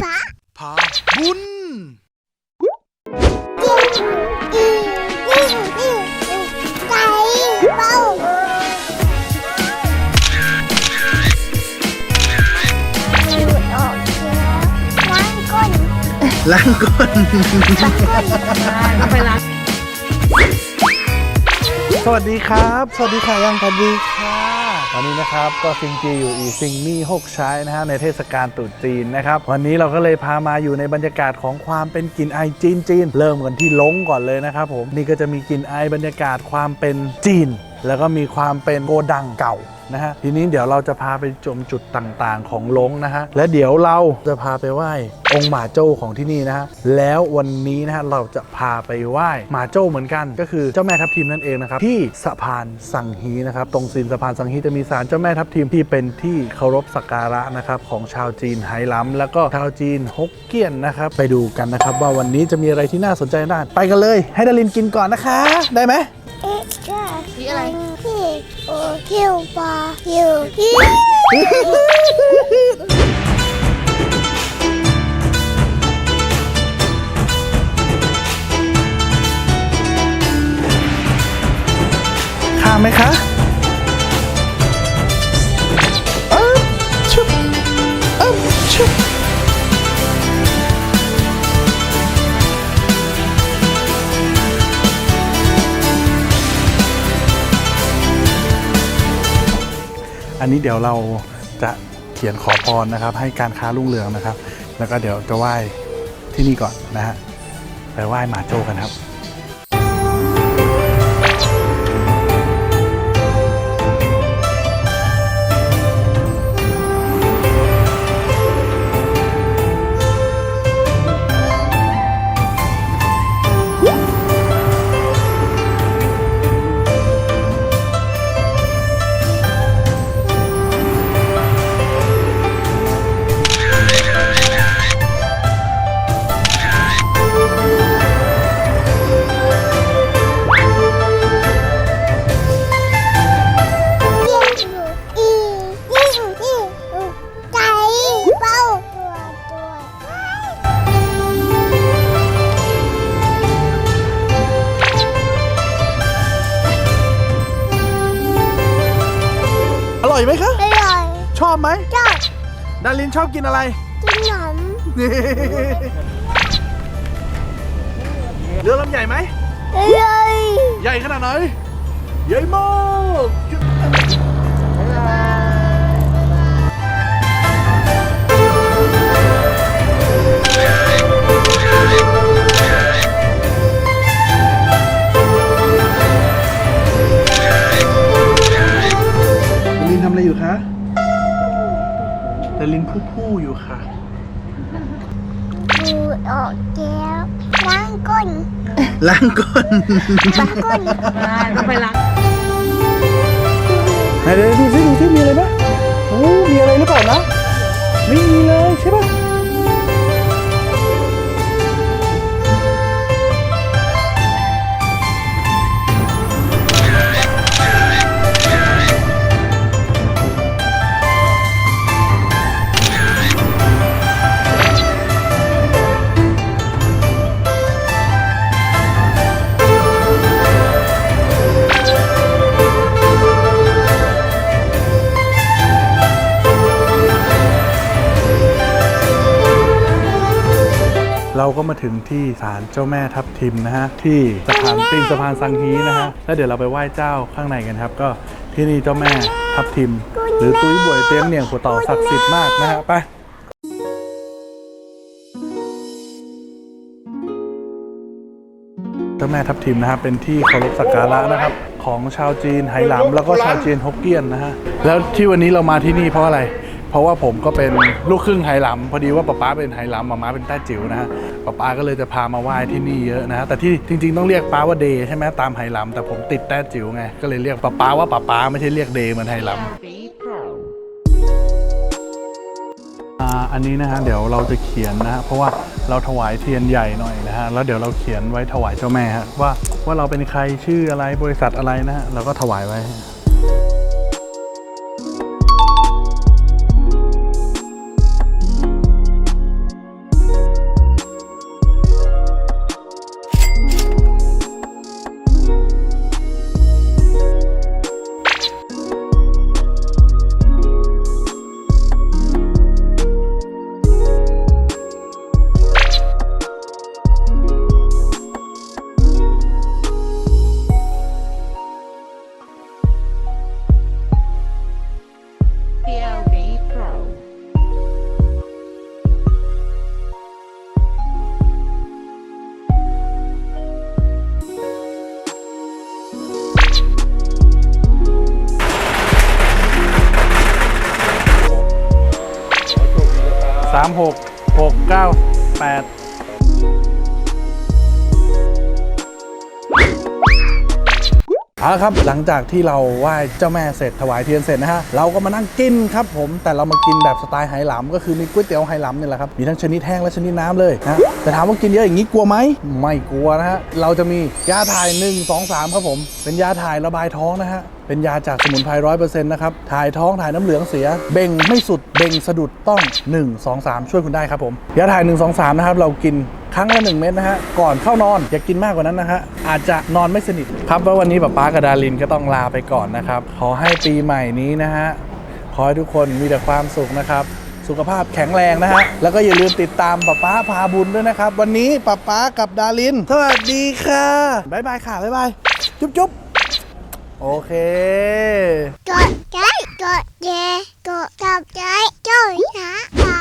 ผาพาบุญจิ้งอีจิ้งอีไก่เป้าดูดออกเชื้อล้างก้นล้างก้นเอาไปล้างสวัสดีครับ สวัสดีค่ะยังสวัสดีค่ะ วันนี้นะครับก็ซิงจีอยู่อีซิงมี่หกใช้นะฮะในเทศกาลตรุษจีนนะครับวันนี้เราก็เลยพามาอยู่ในบรรยากาศของความเป็นกลิ่นไอายจีนจีนเริ่มกันที่ล้งก่อนเลยนะครับผมนี่ก็จะมีกลิ่นไอายบรรยากาศความเป็นจีน แล้วก็มีความเป็นโกดังเก่านะฮะทีนี้เดี๋ยวเราจะพาไปชมจุดต่างๆ ของล้งนะฮะและเดี๋ยวเราจะพาไปไหว้องค์หมาโจ้ของที่นี่นะฮะแล้ววันนี้นะฮะเราจะพาไปไหว้หมาโจ้เหมือนกัน ก็คือเจ้าแม่ทับทิมนั่นเองนะครับที่สะพานสังฮีนะครับตรงซีนสะพานสังฮีจะมีศาลเจ้าแม่ทับทิมที่เป็นที่เคารพสักการะนะครับของชาวจีนไหหลำแล้วก็ชาวจีนฮกเกี้ยนนะครับไปดูกันนะครับว่าวันนี้จะมีอะไรที่น่าสนใจน่าไปกันเลย ให้ดารินกินก่อนนะคะ ได้ไหม อะจ้าพี่อะไรพี่โอคิวปลาคิวพี่ อันนี้เดี๋ยวเราจะเขียนขอพรนะครับ ให้การค้ารุ่งเรืองนะครับ แล้วก็เดี๋ยวจะไหว้ที่นี่ก่อนนะฮะไปไหว้หมาโจกันครับ อร่อยไหมคะอร่อยชอบไหมจ้าดารินชอบกินอะไรกินหนมเรือลำใหญ่ไหมอร่อยใหญ่ขนาดไหนใหญ่มาก อะไรอยู่คะดารินผู้ผู้อยู่ค่ะดูดออกแก้วล้างก้นล้างก้นล้างก้นเอาไปล้างไหนเดี๋ยวดูซิดูซิมีอะไรไหมโอ้มีอะไรหรือเปล่านะไม่มีเลยใช่ปะ เราก็มาถึงที่ศาลเจ้าแม่ทับทิมนะฮะที่สะพานปิงสะพานสังฮีนะฮะแล้วเดี๋ยวเราไปไหว้เจ้าข้างในกันครับ ก็ที่นี่เจ้าแม่ทับทิม หรือตุ้ยบวยเตียงเหนียงผัวเต่าศักดิ์สิทธิ์มากนะฮะไปเจ้าแม่ทับทิมนะครับเป็นที่เคารพสักการะนะครับ ของชาวจีนไหหลำแล้วก็ชาวจีนฮกเกี้ยนนะฮะแล้วที่วันนี้เรามาที่นี่เพราะอะไร เพราะว่าผมก็เป็นลูกครึ่งไหหลำพอดีว่าป๊าป๊าเป็นไหหลำมาม่าเป็นแต้จิ๋วนะฮะป๊าป๊าก็เลยจะพามาไหว้ที่นี่เยอะนะฮะแต่ที่จริง ๆ ต้องเรียกป๊าว่าเดย์ใช่ไหมตามไหหลำแต่ผมติดแต้จิ๋วไงก็เลยเรียกป๊าป๊าว่าป๊าป๊าไม่ใช่เรียกเดย์เหมือนไหหลำอ่าอันนี้นะฮะเดี๋ยวเราจะเขียนนะฮะเพราะว่าเราถวายเทียนใหญ่หน่อยนะฮะแล้วเดี๋ยวเราเขียนไว้ถวายเจ้าแม่ฮะว่าว่าเราเป็นใครชื่ออะไรบริษัทอะไรนะฮะเราก็ถวายไว้ 36 698 เอาละครับหลังจากที่เราไหว้เจ้าแม่เสร็จถวายเทียนเสร็จนะฮะเราก็มานั่งกินครับผมแต่เรามากินแบบสไตล์ไหหลำก็คือมีก๋วยเตี๋ยวไหหลำนี่แหละครับมีทั้งชนิดแห้งและชนิดน้ำเลยนะแต่ถามว่ากินเยอะอย่างนี้กลัวไหมไม่กลัวนะฮะเราจะมียาถ่าย 1 2 3 ครับผม เป็นยาถ่ายระบายท้องนะฮะเป็นยาจากสมุนไพรร้อยเปอร์เซ็นต์นะครับ ถ่ายท้องถ่ายน้ำเหลืองเสีย เบ่งไม่สุด เบ่งสะดุดต้อง 1 2 3 ช่วยคุณได้ครับผม ยาถ่าย 1 2 3 นะครับ เรากิน รั้งละหนึ่งเม็ดนะฮะก่อนเข้านอนอย่ากินมากกว่านั้นนะฮะอาจจะนอนไม่สนิทครับว่าวันนี้ป๊าป๊ากับดารินก็ต้องลาไปก่อนนะครับขอให้ปีใหม่นี้นะฮะขอให้ทุกคนมีแต่ความสุขนะครับสุขภาพแข็งแรงนะฮะ แล้วก็อย่าลืมติดตามป๊าป๊าพาบุญด้วยนะครับ วันนี้ป๊าป๊ากับดาริน สวัสดีค่ะบ๊ายบายค่ะบ๊ายบาย จุ๊บจุ๊บโอเค กดใจกดแชร์กดจับใจจ้อยนะ